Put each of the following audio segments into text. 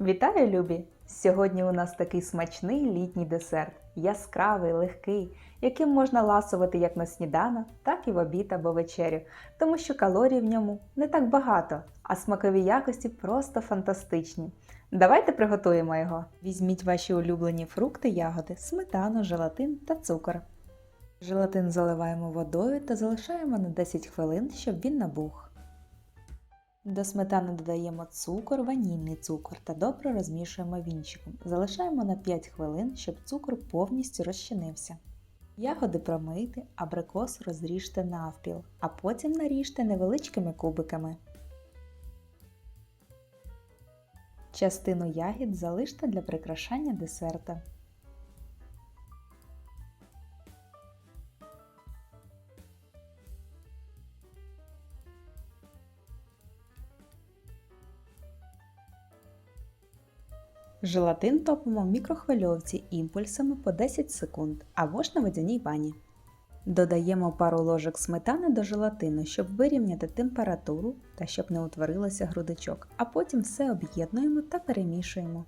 Вітаю, любі! Сьогодні у нас такий смачний літній десерт, яскравий, легкий, яким можна ласувати як на сніданок, так і в обід або вечерю, тому що калорій в ньому не так багато, а смакові якості просто фантастичні. Давайте приготуємо його. Візьміть ваші улюблені фрукти, ягоди, сметану, желатин та цукор. Желатин заливаємо водою та залишаємо на 10 хвилин, щоб він набух. До сметани додаємо цукор, ванільний цукор та добре розмішуємо вінчиком. Залишаємо на 5 хвилин, щоб цукор повністю розчинився. Ягоди промийте, абрикос розріжте навпіл, а потім наріжте невеличкими кубиками. Частину ягід залиште для прикрашання десерта. Желатин топимо в мікрохвильовці імпульсами по 10 секунд або ж на водяній бані. Додаємо пару ложок сметани до желатину, щоб вирівняти температуру та щоб не утворилося грудочок, а потім все об'єднуємо та перемішуємо.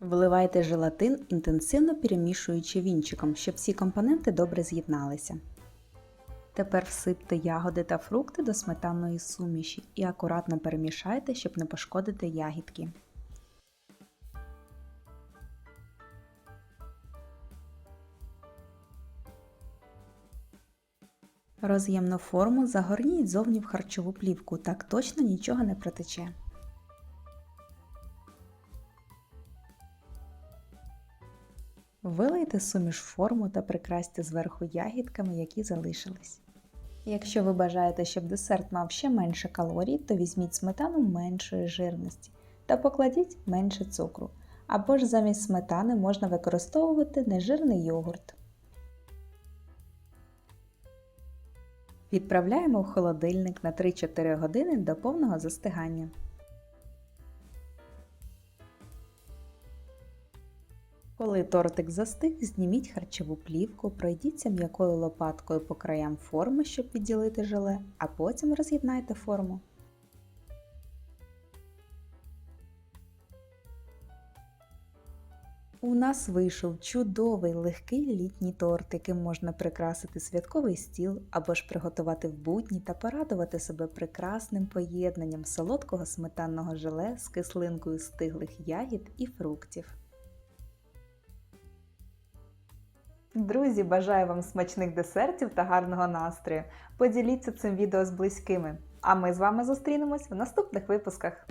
Вливайте желатин, інтенсивно перемішуючи вінчиком, щоб всі компоненти добре з'єдналися. Тепер всипте ягоди та фрукти до сметанної суміші і акуратно перемішайте, щоб не пошкодити ягідки. Роз'ємну форму загорніть зовні в харчову плівку, так точно нічого не протече. Вилийте суміш форму та прикрасьте зверху ягідками, які залишились. Якщо ви бажаєте, щоб десерт мав ще менше калорій, то візьміть сметану меншої жирності та покладіть менше цукру. Або ж замість сметани можна використовувати нежирний йогурт. Відправляємо в холодильник на 3-4 години до повного застигання. Коли тортик застиг, зніміть харчову плівку, пройдіться м'якою лопаткою по краям форми, щоб відділити желе, а потім роз'єднайте форму. У нас вийшов чудовий легкий літній торт, яким можна прикрасити святковий стіл або ж приготувати в будні та порадувати себе прекрасним поєднанням солодкого сметанного желе з кислинкою стиглих ягід і фруктів. Друзі, бажаю вам смачних десертів та гарного настрою. Поділіться цим відео з близькими. А ми з вами зустрінемось в наступних випусках.